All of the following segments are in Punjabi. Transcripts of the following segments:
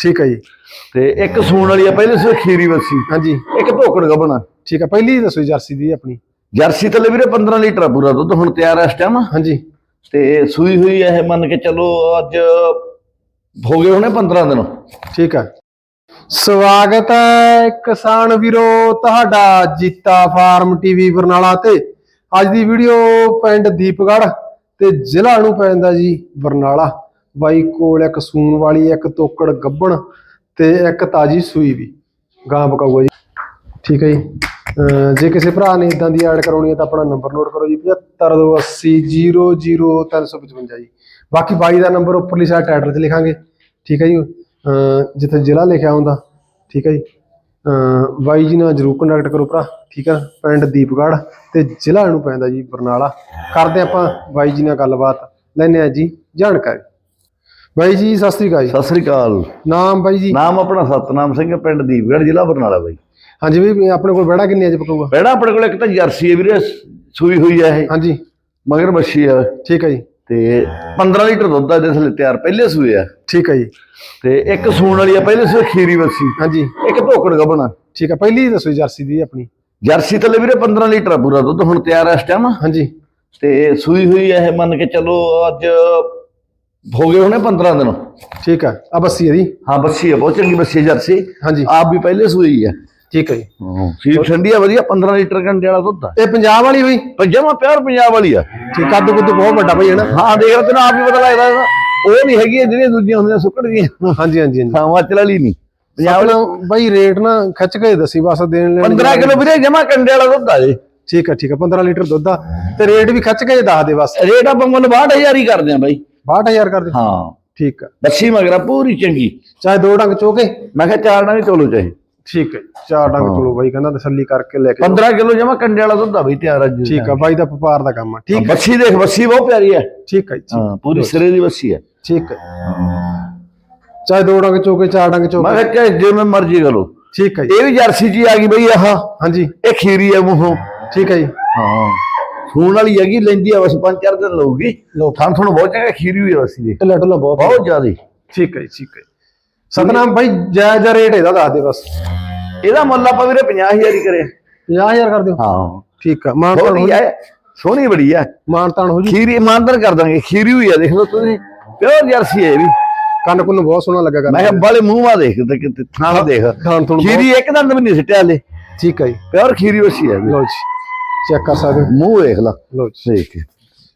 ਠੀਕ ਹੈ ਜੀ। ਤੇ ਇੱਕ ਸੂਣ ਵਾਲੀ ਆ ਪਹਿਲੇ ਸੂ ਖੀਰੀ ਵੱਸੀ। ਹਾਂਜੀ। ਇੱਕ ਧੋਕੜ ਗੱਬਣਾ। ਠੀਕ ਹੈ ਪਹਿਲੀ ਦੱਸੋ ਜੀ ਜਰਸੀ ਦੀ ਆਪਣੀ। ਜਰਸੀ ਥੱਲੇ ਵੀਰੇ 15 ਲੀਟਰ ਆ ਪੂਰਾ ਦੁੱਧ ਹੁਣ ਤਿਆਰ ਆ ਇਸ ਟਾਈਮ ਹਾਂਜੀ। ਤੇ ਸੂਈ ਹੋਈ ਹੈ ਇਹ ਮੰਨ ਕੇ ਚੱਲੋ ਅੱਜ ਹੋ ਗਏ ਹੋਣੇ 15 ਦਿਨ। ਠੀਕ ਹੈ। ਸਵਾਗਤ ਹੈ ਕਿਸਾਨ ਵੀਰੋ ਤੁਹਾਡਾ ਜੀਤਾ ਫਾਰਮ ਟੀਵੀ ਬਰਨਾਲਾ ਤੇ। ਅੱਜ ਦੀ ਵੀਡੀਓ ਪਿੰਡ ਦੀਪਗੜ੍ਹ ਤੇ ਜ਼ਿਲ੍ਹਾ ਨੂੰ ਪੈਂਦਾ ਜੀ ਬਰਨਾਲਾ। ਬਾਈ ਕੋਲ ਇੱਕ ਸੂਣ ਵਾਲੀ, ਇੱਕ ਤੋਕੜ ਗੱਬਣ ਤੇ ਇੱਕ ਤਾਜੀ ਸੂਈ ਵੀ। ਗਾਂ ਬਕਾਊਗਾ ਜੀ। ਠੀਕ ਹੈ ਜੀ। ਜੇ ਕਿਸੇ ਭਰਾ ਨੇ ਇਦਾਂ ਦੀ ਐਡ ਕਰਾਉਣੀ ਹੈ ਤਾਂ ਆਪਣਾ ਨੰਬਰ ਨੋਟ ਕਰੋ ਜੀ 7528000355 ਜੀ। ਬਾਕੀ ਬਾਈ ਦਾ ਨੰਬਰ ਉੱਪਰਲੀ ਸਾਈਡ ਟਾਈਟਲ 'ਚ ਲਿਖਾਂਗੇ। ਠੀਕ ਹੈ ਜੀ। ਜਿੱਥੇ ਜ਼ਿਲ੍ਹਾ ਲਿਖਿਆ ਹੁੰਦਾ। ਠੀਕ ਹੈ ਜੀ। ਬਾਈ ਜੀ ਨਾਲ ਜਰੂਰ ਕੰਟੈਕਟ ਕਰੋ ਭਰਾ। ਠੀਕ ਆ ਪਿੰਡ ਦੀਪਗੜ੍ਹ ਤੇ ਜ਼ਿਲ੍ਹਾ ਨੂੰ ਪੈਂਦਾ ਜੀ ਬਰਨਾਲਾ। ਕਰਦੇ ਆਪਾਂ ਬਾਈ ਜੀ ਨਾਲ ਗੱਲਬਾਤ। ਲੈਣੇ ਆ ਜੀ ਜਾਣਕਾਰੀ। ਬਾਈ ਜੀ ਸਤਿ ਸ੍ਰੀ ਅਕਾਲ ਜੀ। ਸਤਿ ਸ੍ਰੀ ਅਕਾਲ। ਨਾਮ ਬਾਈ ਜੀ? ਨਾਮ ਆਪਣਾ ਸਤਨਾਮ ਸਿੰਘ ਹੈ, ਪਿੰਡ ਦੀਪਗੜ੍ਹ ਜ਼ਿਲ੍ਹਾ ਬਰਨਾਲਾ ਬਾਈ। ਹਾਂਜੀ ਵੀ ਆਪਣੇ ਕੋਲ ਬੜਾ ਕਿੰਨੀ ਅੱਜ ਪਕਾਊਗਾ? ਪਹਿਲਾਂ ਆਪਣੇ ਕੋਲ ਇੱਕ ਤਾਂ ਜਰਸੀ ਹੈ ਵੀਰੇ ਸੂਈ ਹੋਈ ਹੈ ਇਹ। ਹਾਂਜੀ। ਮਗਰ ਬੱਛੀ ਹੈ। ਠੀਕ ਹੈ ਜੀ। ਤੇ 15 ਲੀਟਰ ਦੁੱਧ ਆ ਜਿਹਦੇ ਥੱਲੇ ਤਿਆਰ ਪਹਿਲੇ ਸੂਏ ਆ। ਠੀਕ ਹੈ ਜੀ। ਤੇ ਇੱਕ ਸੂਣ ਵਾਲੀ ਆ ਪਹਿਲੇ ਸੂਏ ਖੀਰੀ ਵੱਸੀ। ਹਾਂਜੀ। ਇੱਕ ਧੋਕੜ ਗੱਬਣਾ। ਠੀਕ ਹੈ ਪਹਿਲੀ ਦੱਸੋ ਜਰਸੀ ਦੀ ਆਪਣੀ। ਜਰਸੀ ਥੱਲੇ ਵੀਰੇ 15 ਲੀਟਰ ਪੂਰਾ ਦੁੱਧ ਹੁਣ ਤਿਆਰ ਆ ਇਸ ਟਾਈਮ ਹਾਂਜੀ। ਤੇ ਸੂਈ ਹੋਈ ਹੈ ਇਹ ਮੰਨ ਕੇ ਚੱਲੋ ਅੱਜ ਹੋ ਗਏ ਹੋਣੇ 15 ਦਿਨ। ਠੀਕ ਹੈ ਆ ਬੱਸੀ ਜੀ। ਹਾਂ ਬੱਸੀ ਹੈ ਬਹੁਤ ਚੰਗੀ ਬੱਸੀ ਜਰਸੀ। ਹਾਂਜੀ। ਆਪ ਵੀ ਪਹਿਲੇ ਸੂਈ ਹੈ। ਠੀਕ ਹੈ ਜੀ। ਸੀਪ ਠੰਡੀ ਆ ਵਧੀਆ 15 ਲੀਟਰ ਘੰਟੇ ਵਾਲਾ ਦੁੱਧ ਆ ਇਹ ਪੰਜਾਬ ਵਾਲੀ ਹੋਈ? ਜਮਾ ਪਿਓਰ ਪੰਜਾਬ ਵਾਲੀ ਆ ਠੀਕ ਕੱਦ ਕੁੱਦ ਬਹੁਤ ਵੱਡਾ ਭਾਈ ਹੈ ਨਾ? ਹਾਂ ਦੇਖ ਲੈ ਤੈਨੂੰ ਆਪ ਹੀ ਪਤਾ ਲੱਗਦਾ ਇਹਦਾ। ਉਹ ਨਹੀਂ ਹੈਗੀ ਜਿਹੜੀਆਂ ਦੂਜੀਆਂ ਹੁੰਦੀਆਂ ਸੁੱਕੜ ਦੀਆਂ। ਹਾਂਜੀ ਹਾਂਜੀ ਹਾਂਜੀ। ਹਾਂ ਵਾਚਲ ਵਾਲੀ ਨਹੀਂ। ਪੰਜਾਬ ਆਪਣਾ ਬਾਈ ਰੇਟ ਨਾ ਖਿੱਚ ਕੇ ਦੱਸੀ ਬਸ ਦੇਣ ਲੈਣ 15 ਕਿਲੋ ਵੀਰੇ ਜਮਾ ਕੰਡੇ ਵਾਲਾ ਦੁੱਧ ਆ ਜੇ। ਠੀਕ ਹੈ ਠੀਕ ਹੈ 15 ਲੀਟਰ ਦੁੱਧ ਆ। ਤੇ ਰੇਟ ਵੀ ਖਿੱਚ ਕੇ ਦੱਸ ਦੇ ਬਸ। ਰੇਟ ਆਪਾਂ ਮੁੱਲ 62000 ਹੀ ਕਰਦੇ ਆ ਬਾਈ। 62000 ਕਰ ਦੇ ਹਾਂ। ਠੀਕ ਹੈ ਬੱਸੀ ਮਗਰਾ ਪੂਰੀ ਚੰਗੀ। ਚਾਹੇ ਦੋ ਡੰਗ ਚੋਕੇ ਮੈਂ ਕਿਹਾ ਚਾਰ ਵੀ ਤੋਲੋ ਚਾਹੇ। ਠੀਕ ਹੈ। ਚਾਰ ਡੰਗ ਚਲੋ ਬਾਈ ਕਹਿੰਦਾ ਤਸੱਲੀ ਕਰਕੇ ਲੈ ਕੇ ਜਾਓ। 15 ਕਿਲੋ ਜਮਾ ਕੰਡੇ ਵਾਲਾ ਦੁੱਧ ਆ ਬਈ ਤਿਆਰ ਅੱਜ ਠੀਕ ਹੈ ਬਾਈ ਦਾ ਵਪਾਰ ਦਾ ਕੰਮ ਆ। ਠੀਕ ਬੱਸੀ ਦੇਖ ਬੱਸੀ ਬਹੁਤ ਪਿਆਰੀ ਹੈ ਠੀਕ ਹੈ ਹਾਂ ਪੂਰੀ ਸਿਰੇ ਦੀ ਬੱਸੀ ਹੈ ਠੀਕ ਹੈ ਚਾਹੇ ਦੋ ਡੰਗ ਚੋਕੇ ਚਾਰ ਡੰਗ ਮੈਂ ਚੋਕੇ ਕਿਹਾ ਚਾਹੇ ਜਿਵੇਂ ਮਰਜ਼ੀ ਕਰੋ ਠੀਕ ਹੈ ਇਹ ਵੀ ਜਰਸੀ ਜੀ ਆ ਗਈ ਬਈ ਆਹ। ਹਾਂਜੀ। ਇਹ ਖੀਰੀ ਹੈ ਮੂੰਹੋਂ। ਠੀਕ ਹੈ ਜੀ। ਹਾਂ। ਸੂਣ ਵਾਲੀ ਹੈਗੀ ਲੈਂਦੀ ਆ ਬਸ ਪੰਜ ਚਾਰ ਦਿਨ ਲਊਗੀ। ਲਓ। ਥਾਂ ਤੁਹਾਨੂੰ ਬਹੁਤ ਚੰਗਾ ਖੀਰੀ ਹੋਈ ਆ ਬੱਸੀ ਦੀ ਢਿੱਲਾ ਢੁੱਲਾ ਬਹੁਤ ਬਹੁਤ ਜ਼ਿਆਦੀ ਠੀਕ ਹੈ ਜੀ, ਠੀਕ ਹੈ। ਸਤਨਾਮ ਭਾਈ ਜਾਇਜ਼ ਜਿਹਾ ਰੇਟ ਇਹਦਾ ਦੱਸ ਦੇ ਬਸ। ਇਹਦਾ ਮੁੱਲ ਆਪਾਂ ਵੀਰੇ 50000 ਹੀ ਕਰਿਆ 50000 ਕਰ ਦਿਓ। ਹਾਂ। ਠੀਕ ਆ ਮਾਨਤਾਨ ਹੋ ਸੋਹਣੀ ਹੈ ਸੋਹਣੀ ਬੜੀ ਆ। ਮਾਨਤਾਨ ਹੋ ਜੀ। ਖੀਰੀ ਇਮਾਨਦਾਰ ਕਰ ਦਾਂਗੇ ਖੀਰੀ ਹੋਈ ਆ ਦੇਖ ਲਓ ਤੁਸੀਂ। ਪਿਓਰ ਜਰਸੀ ਹੈ ਵੀ। ਕੰਨ ਕੁੰਨ ਬਹੁਤ ਸੋਹਣਾ ਲੱਗਾ ਕਰ ਮੈਂ ਕਿਹਾ ਬਾਲੇ ਮੂੰਹ ਮਾ ਦੇਖ ਤੇ ਕਿਤੇ ਥਾਂ ਦੇਖ। ਤੋਂ ਖੀਰੀ ਇੱਕ ਦੰਦ ਵੀ ਨਹੀਂ ਸਿੱਟਿਆ ਹਲੇ। ਠੀਕ ਹੈ ਜੀ। ਪਿਓਰ ਖੀਰੀ ਵਸੀ ਹੈ। ਲਓ ਜੀ। ਚੈੱਕ ਕਰ ਸਕਦੇ ਹੋ। ਮੂੰਹ ਦੇਖ ਲਾ। ਲਓ ਜੀ। ਦੇਖ ਕੇ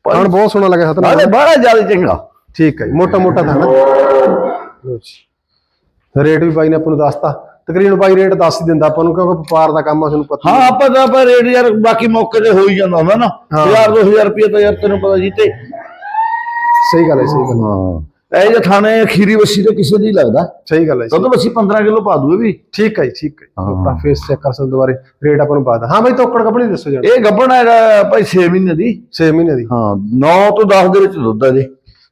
ਖਾਣ ਬਹੁਤ ਸੋਹਣਾ ਲੱਗਾ ਸਤਨਾਮ। ਬਾਲੇ ਬੜਾ ਜ਼ਿਆਦਾ ਚੰਗਾ। ਠੀਕ ਹੈ ਜੀ ਮੋਟਾ ਮੋਟਾ ਥਾਣਾ ਲਓ ਜੀ। ਰੇਟ ਵੀ ਬਾਈ ਨੇ ਆਪਾਂ ਨੂੰ ਦੱਸਤਾ। ਤਕਰੀਬਨ ਬਾਈ ਰੇਟ ਦੱਸ ਹੀ ਦਿੰਦਾ ਆਪਾਂ ਨੂੰ ਕਿਉਂਕਿ ਵਪਾਰ ਦਾ ਕੰਮ ਆ ਤੁਹਾਨੂੰ ਪਤਾ ਹਾਂ ਆਪਾਂ ਤਾਂ ਆਪਾਂ ਰੇਟ ਯਾਰ ਬਾਕੀ ਮੌਕੇ ਤੇ ਹੋ ਹੀ ਜਾਂਦਾ ਹੁੰਦਾ ਨਾ। ਹਾਂ। 1000 2000 ਰੁਪਏ ਤਾਂ ਯਾਰ ਤੈਨੂੰ ਪਤਾ ਜੀ ਤੇ। ਸਹੀ ਗੱਲ ਹੈ ਸਹੀ ਗੱਲ ਹਾਂ। ਇਹ ਜੇ ਥਾਣੇ ਖੀਰੀ ਵਸੀ ਤੇ ਕਿਸੇ ਦੀ ਲੱਗਦਾ। ਸਹੀ ਗੱਲ ਹੈ ਜੀ। ਦੁੱਧ ਵਸੀ 15 ਕਿਲੋ ਪਾ ਦੂਏ ਵੀ। ਠੀਕ ਹੈ ਜੀ ਠੀਕ ਹੈ। ਹਾਂ। ਆਪਣਾ ਫੇਸ ਚੈੱਕ ਕਰ ਸਕਦੇ ਦੁਬਾਰੇ ਰੇਟ ਆਪਾਂ ਨੂੰ ਬਾਅਦ ਹਾਂ ਬਾਈ ਤੋਕੜ ਕਪੜੇ ਦੱਸੋ ਜਰਾ। ਇਹ ਗੱਬਣ ਹੈਗਾ ਭਾਈ 6 ਮਹੀਨੇ ਦੀ। 6 ਮਹੀਨੇ ਦੀ। ਹਾਂ 9 ਤੋਂ 10 ਦੇ ਵਿੱਚ ਦੁੱਧ ਹੈ ਜੀ।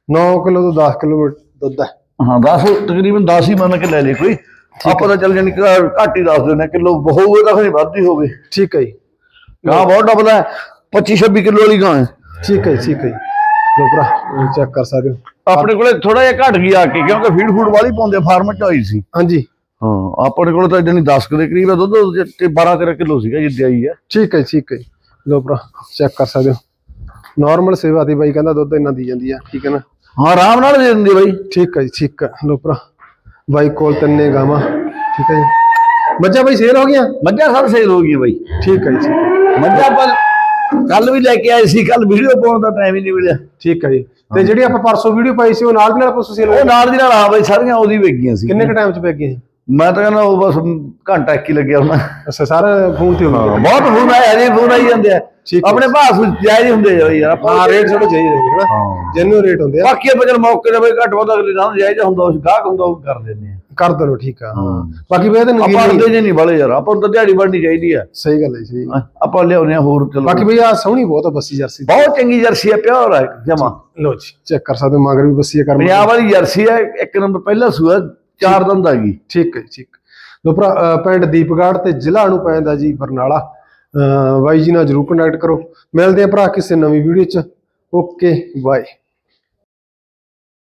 9 ਕਿਲੋ ਤੋਂ 10 ਕਿਲੋ ਦੁੱਧ ਹੈ। ਹਾਂ 10 ਤਕਰੀਬਨ 10 ਹੀ ਮੰਨ ਕੇ ਲੈ ਲੈ ਕੋਈ। ਆਪਾਂ ਤਾਂ ਚੱਲ ਜਾਣੀ ਕਿ ਘੱਟ ਹੀ ਦੱਸ ਦਿੰਦੇ ਕਿਲੋ ਹੋਊਗਾ ਤਾਂ ਫਿਰ ਵੱਧ ਹੀ ਹੋਵੇ। ਠੀਕ ਹੈ ਜੀ। ਗਾਂ ਬਹੁਤ ਡਬਲ ਹੈ। 25 26 ਕਿਲੋ ਵਾਲੀ ਗਾਂ ਹੈ। ਠੀਕ ਹੈ ਜੀ, ਠੀਕ ਹੈ ਜੀ। ਲਓ ਭਰਾ ਚੈੱਕ ਕਰ ਸਕਦੇ ਹੋ ਆਪਣੇ ਕੋਲੇ ਥੋੜਾ ਜਿਹਾ ਘਟ ਗਿਆ ਕੇ ਕਿਉਂਕਿ ਫੀਡ ਫੂਡ ਵਾਲੀ ਪਾਉਂਦੇ ਫਾਰਮ ਚ ਆਈ ਸੀ। ਹਾਂਜੀ। ਹਾਂ ਆਪਣੇ ਕੋਲ ਤਾਂ ਜਣੀ 10 ਕੁ ਦੇ ਕਰੀਬ ਹੈ ਦੁੱਧ ਤੇ 12 13 ਕਿਲੋ ਸੀਗਾ ਜਿੱਦੇ ਆਈ ਹੈ ਠੀਕ ਹੈ ਠੀਕ ਹੈ। ਲਓ ਭਰਾ ਚੈੱਕ ਕਰ ਸਕਦੇ ਹੋ। ਨਾਰਮਲ ਸੇਵਾ ਦੀ ਬਾਈ ਕਹਿੰਦਾ ਦੁੱਧ ਇੰਨਾ ਦੀ ਜਾਂਦੀ ਆ ਠੀਕ ਹੈ ਨਾ? ਹਾਂ ਆਰਾਮ ਨਾਲ ਦੇ ਦਿੰਦੀ ਬਾਈ। ਠੀਕ ਹੈ ਜੀ ਠੀਕ ਹੈ। ਲਓ ਭਰਾ ਬਾਈ ਕੋਲ ਤਿੰਨੇ ਗਾਵਾਂ ਠੀਕ ਹੈ ਜੀ। ਮੱਝਾਂ ਬਾਈ ਸੇਲ ਹੋ ਗਈਆਂ? ਮੱਝਾਂ ਸਭ ਸੇਲ ਹੋ ਗਈ ਬਾਈ। ਠੀਕ ਹੈ ਜੀ ਮੱਝਾਂ ਪਰ ਕੱਲ ਵੀ ਲੈ ਕੇ ਆਏ ਸੀ ਕੱਲ ਵੀਡੀਓ ਪਾਉਣ ਦਾ ਟਾਈਮ ਹੀ ਨਹੀਂ ਮਿਲਿਆ। ਠੀਕ ਹੈ ਜੀ। ਤੇ ਜਿਹੜੀ ਆਪਾਂ ਪਰਸੋਂ ਵੀਡੀਓ ਪਾਈ ਸੀ ਉਹ ਨਾਲ ਦੀ ਨਾਲ ਪਰਸੋਂ ਸੇਲ ਹੋ ਉਹ ਨਾਲ ਦੀ ਨਾਲ ਆ ਬਾਈ ਸਾਰੀਆਂ ਉਹਦੀ ਵੇਗੀਆਂ ਸੀ। ਕਿੰਨੇ ਕ ਟਾਈਮ ਚ ਪੈ ਗਈ ਮੈਂ ਤਾਂ ਕਹਿੰਦਾ ਉਹ ਬਸ ਘੰਟਾ ਇੱਕ ਹੀ ਲੱਗਿਆ ਹੋਣਾ। ਅੱਛਾ ਸਾਰਾ ਫੋਨ ਤੇ ਹੋ ਗਿਆ ਬਹੁਤ ਫੋਨ ਆਇਆ ਜੀ ਫੋਨ ਆਈ ਜਾਂਦੇ ਆ। ਆਪਣੇ ਭਾਅ ਜਾਇਜ਼ ਹੀ ਹੁੰਦੇ ਆ ਯਾਰ ਆਪਾਂ ਰੇਟ ਥੋੜਾ ਚਾਹੀਦਾ ਹੈ ਨਾ। ਹਾਂ। ਜੈਨੂਅਲ ਰੇਟ ਹੁੰਦੇ ਆ। ਬਾਕੀ ਆਪਾਂ ਚਲ ਮੌਕੇ ਤੇ ਬਈ ਘੱਟ ਵੱਧ ਅਗਲੇ ਨਾਲ ਜਾਇਜ਼ ਹੁੰਦਾ ਉਸ ਗਾਹਕ ਹੁੰਦਾ ਉਹ ਕਰ ਦਿੰਦੇ ਆ। ਕਰ ਦੋ ਠੀਕ ਆ। ਹਾਂ। ਬਾਕੀ ਬਈ ਇਹਦੇ ਆਪਾਂ ਅੜਦੇ ਜੇ ਨਹੀਂ ਬਲੇ ਯਾਰ ਆਪਾਂ ਨੂੰ ਤਾਂ ਦਿਹਾੜੀ ਬਣਨੀ ਚਾਹੀਦੀ ਆ। ਸਹੀ ਗੱਲ ਹੈ ਸਹੀ ਆਪਾਂ ਲਿਆਉਨੇ ਆ ਹੋਰ ਚਲੋ। ਬਾਕੀ ਬਈ ਆ ਸੋਹਣੀ ਬਹੁਤ ਆ ਬੱਸੀ ਜਰਸੀ ਬਹੁਤ ਚੰਗੀ ਜਰਸੀ ਆ ਪਿਓਰ ਹੈ ਜਮਾ। ਲੋ ਜੀ ਚੈੱਕ ਕਰ ਸਕਦੇ ਮਗਰ ਵੀ ਬੱਸੀ ਆ ਕਰਮ ਪੰਜਾਬ ਵਾਲੀ। ਜਰਸੀ ਆ ਇੱਕ ਨੰਬਰ ਪਹਿਲਾ ਸੂਆ ਚਾਰ ਦੰਦ ਆ ਗਈ। ਠੀਕ ਹੈ ਠੀਕ। ਲੋ ਭਰਾ ਪਿੰਡ ਦੀਪਗੜ੍ਹ ਤੇ ਜ਼ਿਲ੍ਹਾ ਨੂੰ ਪੈਂਦਾ ਜੀ ਬਰਨਾਲਾ। ਬਾਈ ਜੀ ਨਾਲ ਜਰੂਰ ਕੰਟੈਕਟ ਕਰੋ। ਮਿਲਦੇ ਆ ਭਰਾ ਕਿਸੇ ਨਵੀਂ ਵੀਡੀਓ ਚ। Okay bye.